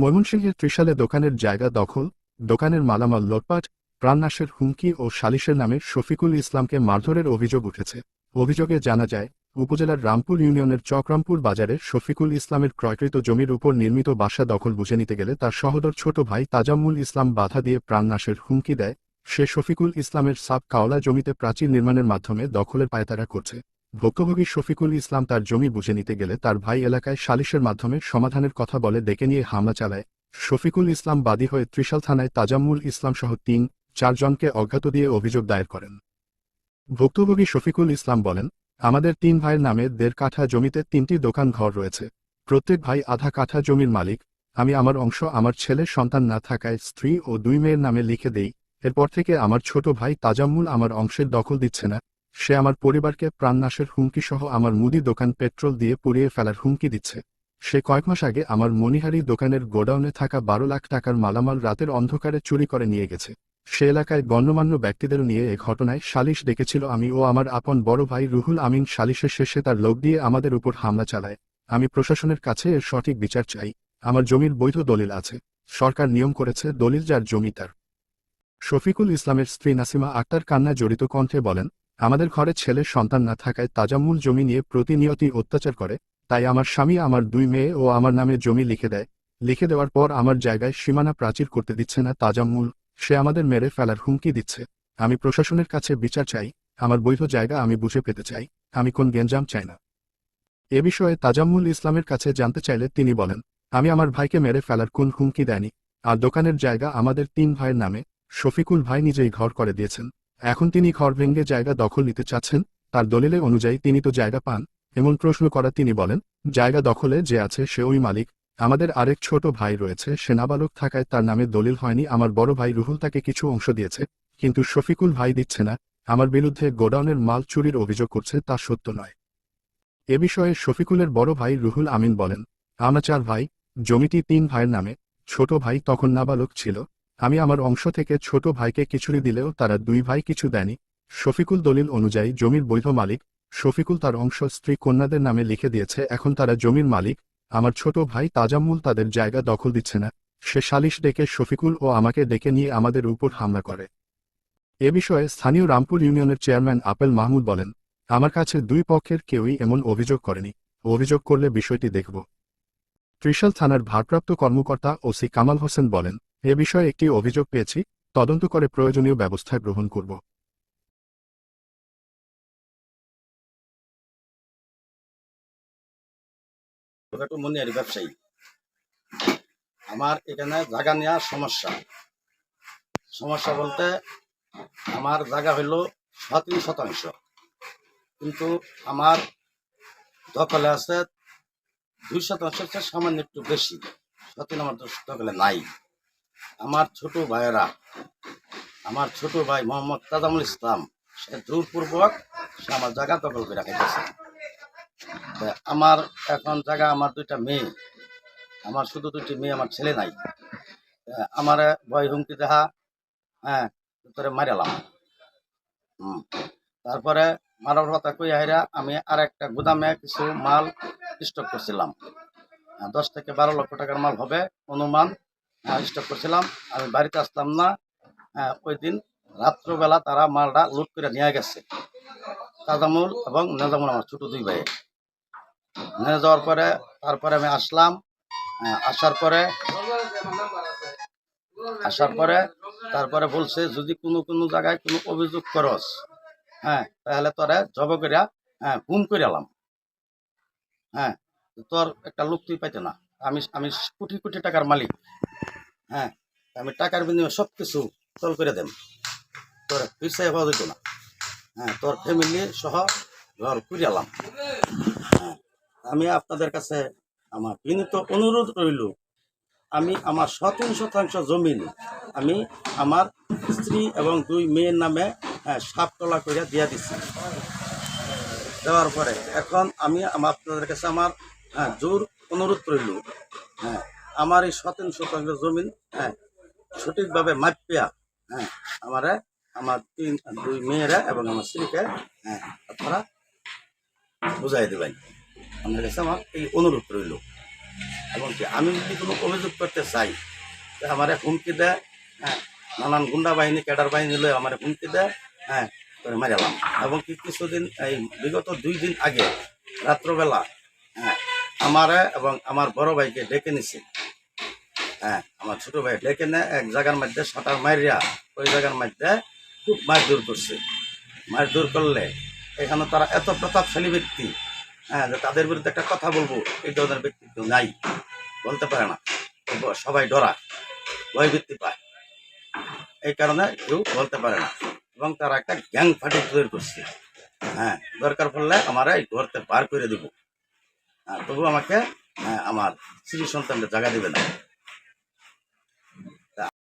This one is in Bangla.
ময়মনসিংহের ত্রিশালে দোকানের জায়গা দখল, দোকানের মালামাল লোটপাট, প্রাণনাশের হুমকি ও সালিশের নামে শফিকুল ইসলামকে মারধরের অভিযোগ উঠেছে। অভিযোগে জানা যায়, উপজেলার রামপুর ইউনিয়নের চকরামপুর বাজারে শফিকুল ইসলামের ক্রয়কৃত জমির উপর নির্মিত বাসা দখল বুঝে নিতে গেলে তার সহোদর ছোট ভাই তাজাম্মুল ইসলাম বাধা দিয়ে প্রাণনাশের হুমকি দেয়। সে শফিকুল ইসলামের সাব কাওলা জমিতে প্রাচীর নির্মাণের মাধ্যমে দখলের পায়তারা করছে। ভুক্তভোগী শফিকুল ইসলাম তার জমি বুঝে নিতে গেলে তার ভাই এলাকায় সালিশের মাধ্যমে সমাধানের কথা বলে ডেকে নিয়ে হামলা চালায়। শফিকুল ইসলাম বাদী হয়ে ত্রিশাল থানায় তাজাম্মুল ইসলাম সহ তিন, চারজনকে অজ্ঞাত দিয়ে অভিযোগ দায়ের করেন। ভুক্তভোগী শফিকুল ইসলাম বলেন, আমাদের তিন ভাইয়ের নামে দেড় কাঠা জমিতে তিনটি দোকান ঘর রয়েছে। প্রত্যেক ভাই আধা কাঠা জমির মালিক। আমি আমার অংশ আমার ছেলের সন্তান না থাকায় স্ত্রী ও দুই মেয়ের নামে লিখে দেই। এরপর থেকে আমার ছোট ভাই তাজাম্মুল আমার অংশের দখল দিচ্ছে না। সে আমার পরিবারকে প্রাণনাশের হুমকি সহ আমার মুদি দোকান পেট্রোল দিয়ে পুড়িয়ে ফেলার হুমকি দিচ্ছে। সে কয়েক মাস আগে আমার মনিহারি দোকানের গোডাউনে থাকা বারো লাখ টাকার মালামাল রাতের অন্ধকারে চুরি করে নিয়ে গেছে। সে এলাকায় গণ্যমান্য ব্যক্তিদের নিয়ে এ ঘটনায় সালিশ ডেকেছিল আমি ও আমার আপন বড় ভাই রুহুল আমিন সালিশের শেষে তার লোক দিয়ে আমাদের উপর হামলা চালায়। আমি প্রশাসনের কাছে এর সঠিক বিচার চাই। আমার জমির বৈধ দলিল আছে। সরকার নিয়ম করেছে দলিল যার জমি তার। শফিকুল ইসলামের স্ত্রী নাসিমা আক্তার কান্না জড়িত কণ্ঠে বলেন আমাদের ঘরে ছেলের সন্তান না থাকায় তাজামুল জমি নিয়ে প্রতিনিয়তই অত্যাচার করে, তাই আমার স্বামী আমার দুই মেয়ে ও আমার নামে জমি লিখে দেয়। লিখে দেওয়ার পর আমার জায়গায় সীমানা প্রাচীর করতে দিচ্ছে না তাজামুল সে আমাদের মেরে ফেলার হুমকি দিচ্ছে। আমি প্রশাসনের কাছে বিচার চাই, আমার বৈধ জায়গা আমি বুঝে পেতে চাই, আমি কোন গেঞ্জাম চাই না। এ বিষয়ে তাজাম্মুল ইসলামের কাছে জানতে চাইলে তিনি বলেন, আমি আমার ভাইকে মেরে ফেলার কোন হুমকি দেয়নি, আর দোকানের জায়গা আমাদের তিন ভাইয়ের নামে, শফিকুল ভাই নিজেই ঘর করে দিয়েছেন। এখন তিনি ঘর ভেঙে জায়গা দখল নিতে চাচ্ছেন, তার দলিলে অনুযায়ী তিনি তো জায়গা পান, এমন প্রশ্ন করা তিনি বলেন, জায়গা দখলে যে আছে সে ওই মালিক, আমাদের আরেক ছোট ভাই রয়েছে সে নাবালক থাকায় তার নামে দলিল হয়নি, আমার বড় ভাই রুহুল তাকে কিছু অংশ দিয়েছে, কিন্তু শফিকুল ভাই দিচ্ছে না, আমার বিরুদ্ধে গোডাউনের মাল চুরির অভিযোগ করছে, তা সত্য নয়। এ বিষয়ে শফিকুলের বড় ভাই রুহুল আমিন বলেন, আমরা চার ভাই, জমিটি তিন ভাইয়ের নামে, ছোট ভাই তখন নাবালক ছিল আমি আমার অংশ থেকে ছোট ভাইকে কিছুরি দিলেও তারা দুই ভাই কিছু দেয়নি। শফিকুল দলিল অনুযায়ী জমির বৈধ মালিক, শফিকুল তার অংশ স্ত্রী কন্যাদের নামে লিখে দিয়েছে, এখন তারা জমির মালিক, আমার ছোট ভাই তাজাম্মুল তাদের জায়গা দখল দিচ্ছে না। সে সালিশ ডেকে শফিকুল ও আমাকে ডেকে নিয়ে আমাদের উপর হামলা করে। এ বিষয়ে স্থানীয় রামপুর ইউনিয়নের চেয়ারম্যান আপেল মাহমুদ বলেন, আমার কাছে দুই পক্ষের কেউই এমন অভিযোগ করেনি। অভিযোগ করলে বিষয়টি দেখব। ত্রিশাল থানার ভারপ্রাপ্ত কর্মকর্তা ওসি কামাল হোসেন বলেন এ বিষয়ে একটি অভিযোগ পেয়েছি, তদন্ত করে প্রয়োজনীয় ব্যবস্থা গ্রহণ করব। ব্যবসায়ী। আমার এখানে জায়গা নেওয়ার সমস্যা। সমস্যা বলতে আমার জায়গা হইল সতেরো শতাংশ। কিন্তু আমার দখলে আছে দুই শতাংশ সামান্য একটু বেশি। সতেরো আমার দখলে নাই। আমার ছোট ভাইয়েরা, আমার ছোট ভাই মোহাম্মদ তাজামুল ইসলাম, সে জোরপূর্বক সে আমার জায়গা দখল করে রাখাইতেছে আমার এখন জায়গা আমার দুইটা মেয়ে, আমার শুধু দুইটি মেয়ে, আমার ছেলে নাই। আমার ভয় হুমকি দেখা হ্যাঁ তোরে মারালাম হুম, তারপরে মারার কথা কই আইরা আমি আর একটা গুদামে কিছু মাল স্টক করছিলাম। দশ থেকে বারো লক্ষ টাকার মাল হবে, অনুমান স্টক করছিলাম আমি বাড়িতে আসলাম না। হ্যাঁ, ওই দিন রাত্রবেলা তারা মালটা লুট করে নিয়ে গেছে। তাজামুল এবং নেজামুল আমার ছোট দুই ভাই। নিয়ে যাওয়ার পরে তারপরে আমি আসলাম। আহ, আসার পরে আসার পরে তারপরে বলছে যদি কোনো কোনো জায়গায় কোনো অভিযোগ করস হ্যাঁ তাহলে তোরে জব করিয়া হ্যাঁ গুম করে হ্যাঁ তোর একটা লোক তুই পাইতে না। আমি আমি কোটি কোটি টাকার মালিক। হ্যাঁ আমি টাকার বিনিময়ে সব কিছু চল করে দেব। তোর পিছিয়ে হওয়া যেত না। হ্যাঁ তোর ফ্যামিলি সহ ঘর করে এলাম হ্যাঁ আমি আপনাদের কাছে আমার বিনীত অনুরোধ রইল আমি আমার সতেরো শতাংশ জমিন আমি আমার স্ত্রী এবং দুই মেয়ের নামে হ্যাঁ, সাপতলা করে দিয়া দিছি। দেওয়ার পরে এখন আমি আপনাদের কাছে আমার হ্যাঁ, জোর অনুরোধ রইল। হ্যাঁ আমার এই সতেরো শতাংশ জমিন হ্যাঁ সঠিকভাবে মাপিয়া হ্যাঁ আমারে, আমার তিন দুই মেয়েরা এবং আমার স্ত্রীকে হ্যাঁ আপনারা বুঝাই দেবেন। আপনার কাছে আমার এই অনুরোধ রইল। এবং কি, আমি যদি কোনো অভিযোগ করতে চাই তা আমার হুমকি দেয় হ্যাঁ নানান গুন্ডা বাহিনী, ক্যাডার বাহিনী লয়ে আমার হুমকি দেয় হ্যাঁ করে মারালাম এবং কি কিছুদিন, এই বিগত দুই দিন আগে, রাত্রবেলা হ্যাঁ আমারে এবং আমার বড় ভাইকে ডেকে নিছে। হ্যাঁ আমার ছোট ভাই ডেকে নে এক জায়গার মধ্যে সাঁতার মারিয়া ওই জায়গার মধ্যে খুব মারধর করছে। মারধর করলে এখানে তারা এত প্রতাপশালী ব্যক্তি হ্যাঁ যে তাদের বিরুদ্ধে একটা কথা বলব এই ধরনের ব্যক্তি কেউ নাই বলতে পারে না। সবাই ডরা ভয় বৃত্তি পায়। এই কারণে কেউ বলতে পারে না। এবং তারা একটা গ্যাং ফাটি তৈরি করছে। হ্যাঁ দরকার পড়লে আমরা এই ঘরতে পার করে দিব। হ্যাঁ, তবু আমাকে আমার স্ত্রী সন্তানকে জায়গা দিবে না